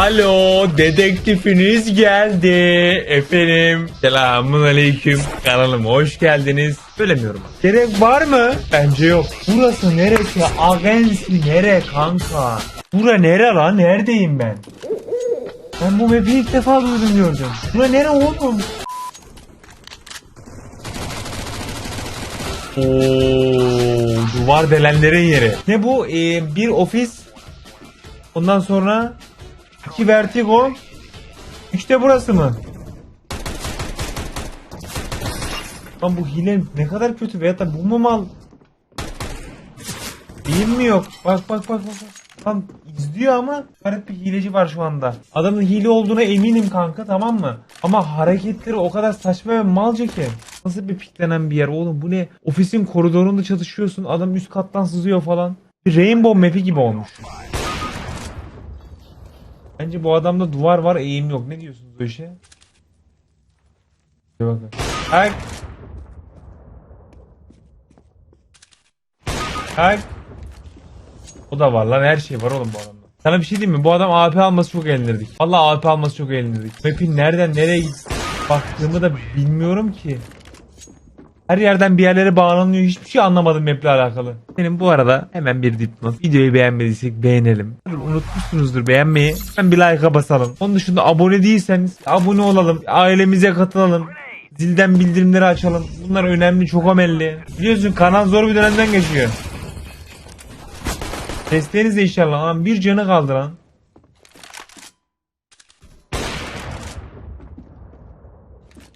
Alo dedektifiniz geldi. Efendim selamun aleyküm kanalıma hoş geldiniz. Söylemiyorum. Gerek var mı? Bence yok. Burası neresi? Agensi nere kanka? Bura nere lan? Neredeyim ben? Ben bu map'i ilk defa duydum gördüm. Bura nere oğlum? Oo, duvar delenlerin yeri. Ne bu? Ee, bir ofis. Ondan sonra iki vertigo. İşte burası mı? Lan bu hile ne kadar kötü veyahut da bu mu mal? Değil mi yok? Bak bak bak. bak. Lan izliyor ama garip bir hileci var şu anda. Adamın hile olduğuna eminim kanka tamam mı? Ama hareketleri o kadar saçma ve malca ki. Nasıl bir piklenen bir yer oğlum bu ne? Ofisin koridorunda çalışıyorsun adam üst kattan sızıyor falan. Bir Rainbow map'i gibi olmuş. Bence bu adamda duvar var eğim yok. Ne diyorsunuz o işe? Bir bakın. Hack. Hack. O da var lan her şey var oğlum bu adamda. Sana bir şey diyeyim mi? Bu adam AP alması çok eğlenirdik. Vallahi AP alması çok eğlenirdik. Map'in nereden nereye baktığımı da bilmiyorum ki. Her yerden bir yerlere bağlanıyor. Hiçbir şey anlamadım map'le alakalı. Benim bu arada hemen bir dipnot. Videoyu beğenmediysek beğenelim. Unutmuşsunuzdur beğenmeyi. Hemen bir like'a basalım. Onun dışında abone değilseniz abone olalım. Ailemize katılalım. Zilden bildirimleri açalım. Bunlar önemli, çok önemli. Biliyorsun kanal zor bir dönemden geçiyor. Desteğiniz de inşallah lan. Bir canı kaldı lan.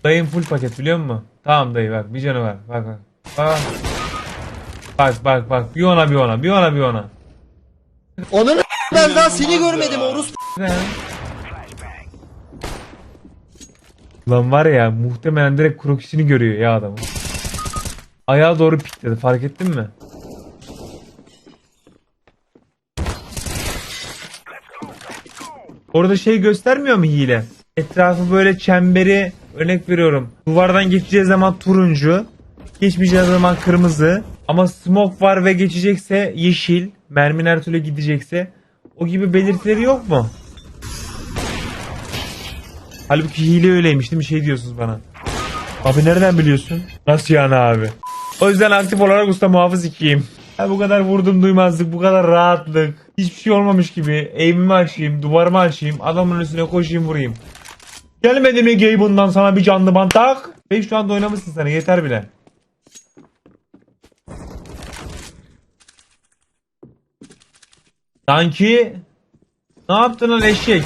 Dayım full paket biliyor musun? Tamam dayı bak bir canı var. Bak bak. Bak. Bak bak bak. Bir ona bir ona. Bir ona bir ona. Onun ben daha seni görmedim orospu. Ne? Lan var ya muhtemelen direkt krokisini görüyor ya adamın. Ayağa doğru pikledi fark ettin mi? Orada şey göstermiyor mu hile? Etrafı böyle çemberi örnek veriyorum. Duvardan geçeceği zaman turuncu. Geçmeyeceği zaman kırmızı. Ama smoke var ve geçecekse yeşil. Mermin her türlü gidecekse. O gibi belirtileri yok mu? Halbuki hile öyleymiş değil mi? Şey diyorsunuz bana. Abi nereden biliyorsun? Nasıl yani abi? O yüzden aktif olarak usta muhafız ikiyim. Ya bu kadar vurdum duymazlık, bu kadar rahatlık. Hiçbir şey olmamış gibi. Eğimimi açayım, duvarımı açayım, adamın üstüne koşayım vurayım. Gelmedi mi gay bundan sana bir canlı bant tak? Bey şu anda oynamışsın sana yeter bile. Sanki ne yaptın lan eşek?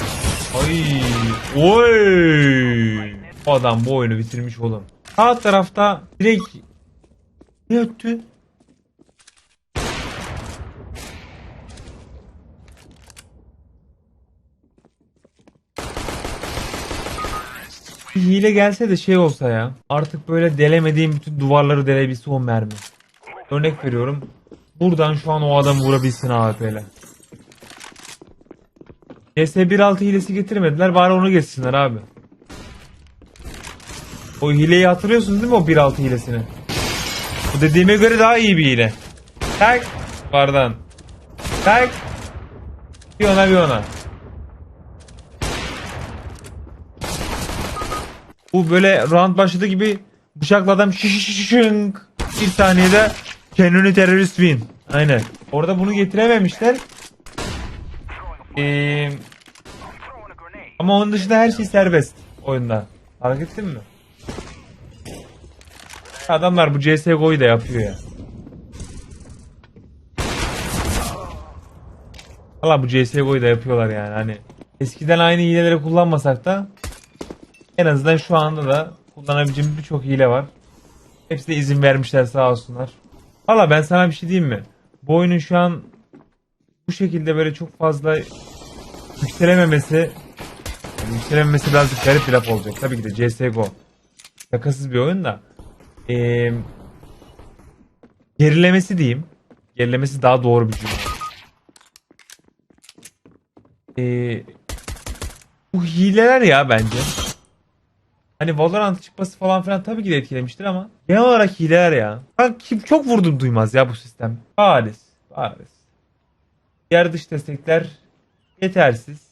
Ay, oy. Adam bu oyunu bitirmiş oğlum. Sağ tarafta direkt ne öttü? Bir hile gelse de şey olsa ya. Artık böyle delemediğim bütün duvarları delebilse o mermi. Örnek veriyorum. Buradan şu an o adam vurabilsin AWP'le. CS1.6 hilesi getirmediler bari onu geçsinler abi. O hileyi hatırlıyorsunuz değil mi o 1.6 hilesini? Bu dediğime göre daha iyi bir hile. Tak. Pardon. Tak. Bir ona bir ona. Bu böyle round başladı gibi bıçakla adam şişişişink bir saniyede kendini terörist win. Aynen. Orada bunu getirememişler. Ama onun dışında her şey serbest oyunda. Fark ettin mi? Adamlar bu CSGO'yu da yapıyor ya. Valla bu CSGO'yu da yapıyorlar yani hani. Eskiden aynı hileleri kullanmasak da en azından şu anda da kullanabileceğim birçok hile var. Hepsi de izin vermişler sağ olsunlar. Valla ben sana bir şey diyeyim mi? Bu oyunun şu an bu şekilde böyle çok fazla yükselememesi yani yükselememesi birazcık garip bir laf olacak. Tabii ki de CSGO. Şakasız bir oyun da. Ee, gerilemesi diyeyim. Gerilemesi daha doğru bir cümle. Ee, bu hileler ya bence. Hani Valorant çıkması falan filan tabii ki de etkilemiştir ama genel olarak hileler ya. Ben kim çok vurdum duymaz ya bu sistem. Bariz. Bariz. Diğer dış destekler yetersiz.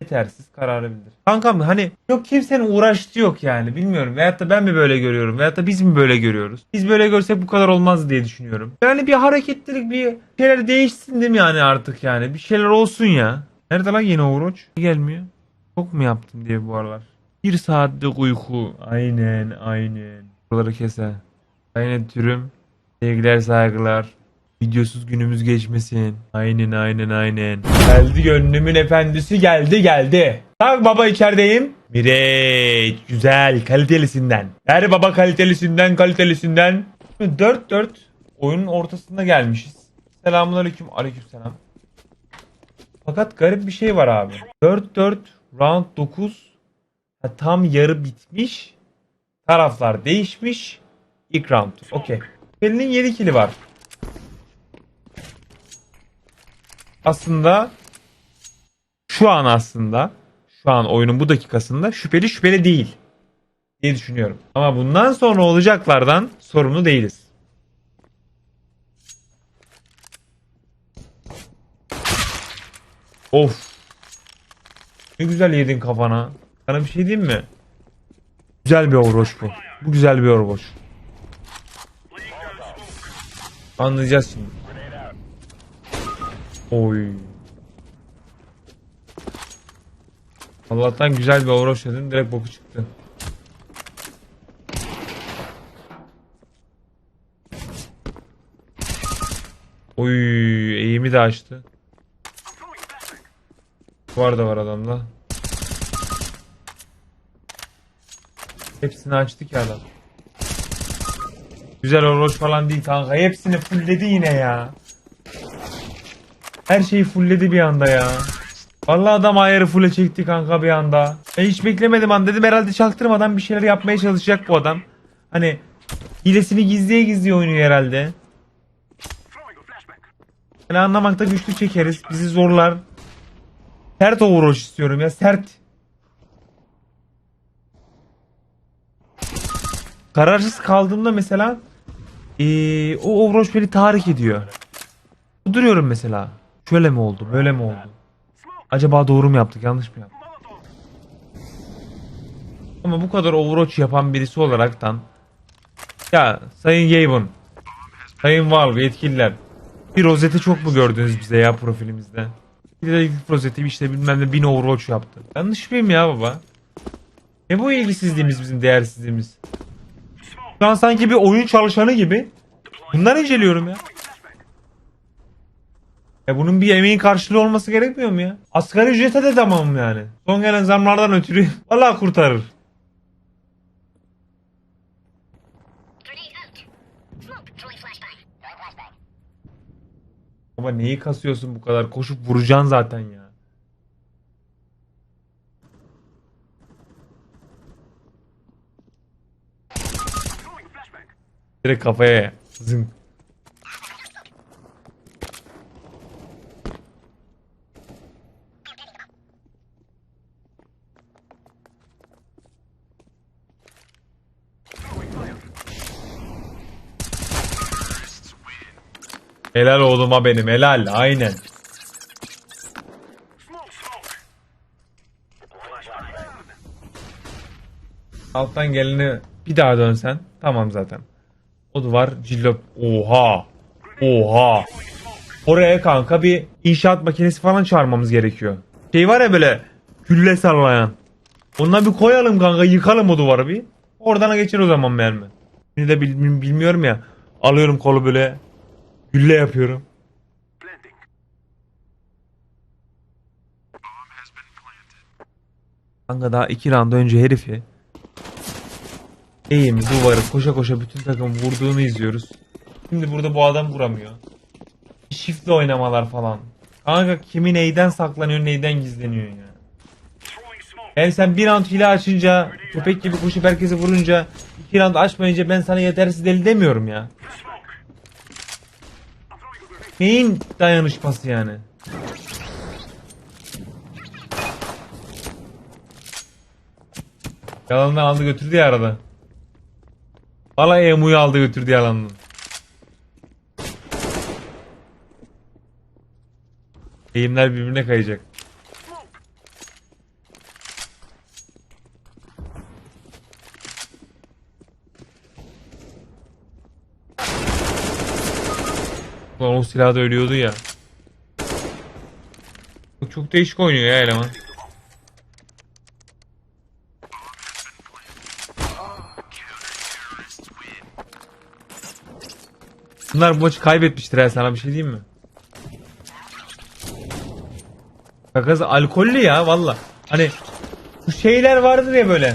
yetersiz kararı bildir. Kankam hani yok kimsenin uğraştığı yok yani bilmiyorum. Veyahut da ben mi böyle görüyorum veyahut da biz mi böyle görüyoruz? Biz böyle görsek bu kadar olmaz diye düşünüyorum. Yani bir hareketlilik bir şeyler değişsin değil mi yani artık yani bir şeyler olsun ya. Nerede lan yeni Overwatch? Gelmiyor. Çok mu yaptım diye bu aralar. Bir saatlik uyku. Aynen aynen. Buraları kese. Aynen türüm. Sevgiler saygılar. Videosuz günümüz geçmesin. Aynen aynen aynen. Geldi gönlümün efendisi geldi geldi. Tak baba içerideyim. Mireç güzel kalitelisinden. Ver baba kalitelisinden kalitelisinden. 4-4 oyunun ortasında gelmişiz. Selamun aleyküm selam. Fakat garip bir şey var abi. 4-4 round 9 tam yarı bitmiş. Taraflar değişmiş. İlk round. Okey. Pelinin 7 kili var. Aslında şu an aslında şu an oyunun bu dakikasında şüpheli şüpheli değil diye düşünüyorum. Ama bundan sonra olacaklardan sorumlu değiliz. Of. Ne güzel yedin kafana. Sana bir şey diyeyim mi? Güzel bir Overwatch bu. Bu güzel bir Overwatch. Anlayacağız şimdi. Oy. Allah'tan güzel bir Overwatch dedim direkt boku çıktı. Oy eğimi de açtı. Var da var adamda. Hepsini açtık ya adam. Güzel Overwatch falan değil kanka. Hepsini fullledi yine ya. Her şeyi fullledi bir anda ya. Vallahi adam ayarı fulle çekti kanka bir anda. Ben hiç beklemedim an dedim herhalde çaktırmadan bir şeyler yapmaya çalışacak bu adam. Hani hilesini gizliye gizliye oynuyor herhalde. Yani anlamakta güçlük çekeriz. Bizi zorlar. Sert Overwatch istiyorum ya sert. Kararsız kaldığımda mesela eee, o Overwatch beni tahrik ediyor. Duruyorum mesela. Şöyle mi oldu? Böyle mi oldu? Acaba doğru mu yaptık? Yanlış mı yaptık? Ama bu kadar Overwatch yapan birisi olaraktan ya Sayın Gaben Sayın Valve yetkililer bir rozeti çok mu gördünüz bize ya profilimizde? Bir de rozeti işte bilmem ne bin Overwatch yaptı. Yanlış mıyım ya baba? Ne bu ilgisizliğimiz bizim değersizliğimiz? Şu an sanki bir oyun çalışanı gibi bunları inceliyorum ya. E bunun bir emeğin karşılığı olması gerekmiyor mu ya? Asgari ücrete de tamamım yani. Son gelen zamlardan ötürü vallahi kurtarır. Ama neyi kasıyorsun bu kadar? Koşup vuracaksın zaten ya. Direkt kafaya zın. Helal oğluma benim helal aynen. Alttan geleni bir daha dönsen tamam zaten. O duvar cillop. Oha. Oha. Oraya kanka bir inşaat makinesi falan çağırmamız gerekiyor. Şey var ya böyle gülle sallayan. Ondan bir koyalım kanka yıkalım o duvarı bir. Oradan geçer o zaman mermi. Şimdi de bil- bilmiyorum ya. Alıyorum kolu böyle gülle yapıyorum. Kanka daha iki round önce herifi eğimi duvarı koşa koşa bütün takım vurduğunu izliyoruz. Şimdi burada bu adam vuramıyor. Shift'le oynamalar falan. Kanka kimi neyden saklanıyor neyden gizleniyor ya. Yani sen bir round hile açınca köpek gibi koşup herkesi vurunca iki round açmayınca ben sana yetersiz deli demiyorum ya. Neyin dayanışması yani? Yalandan aldı götürdü ya arada. Valla Emu'yu aldı götürdü yalanını. Eğimler birbirine kayacak. Ulan o silahda ölüyordu ya. Çok değişik oynuyor ya eleman. Bunlar bu maçı kaybetmiştir ha sana bir şey diyeyim mi? Kakaz alkollü ya valla. Hani bu şeyler vardır ya böyle.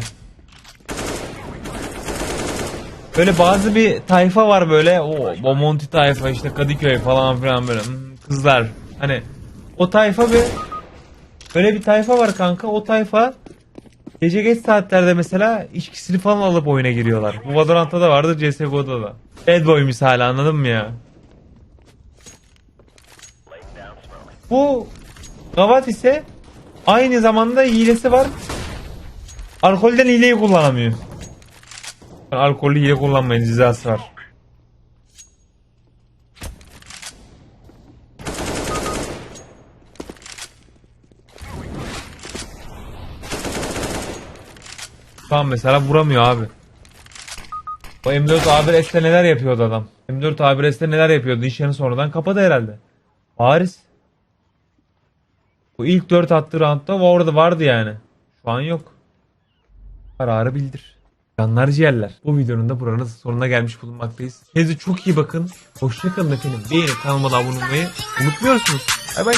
Böyle bazı bir tayfa var böyle o Bomonti tayfa işte Kadıköy falan filan böyle hmm, kızlar. Hani o tayfa bir böyle bir tayfa var kanka o tayfa gece geç saatlerde mesela içkisini falan alıp oyuna giriyorlar. Bu Valorant'ta da vardır CSGO'da da. Bad boy misali anladın mı ya? Bu Gavat ise aynı zamanda hilesi var. Alkolden hileyi kullanamıyor. Alkollü hile kullanmayın cezası var. Tamam mesela vuramıyor abi. O M4 A1S'te neler yapıyordu adam? M4 A1S'te neler yapıyordu? İş yerini sonradan kapadı herhalde. Paris. Bu ilk 4 attığı roundda orada vardı yani. Şu an yok. Kararı bildir. Canlar ciğerler. Bu videonun da buranın sonuna gelmiş bulunmaktayız. Kendinize çok iyi bakın. Hoşçakalın efendim. Beğenip kanalıma abone olmayı unutmuyorsunuz. Bay bay.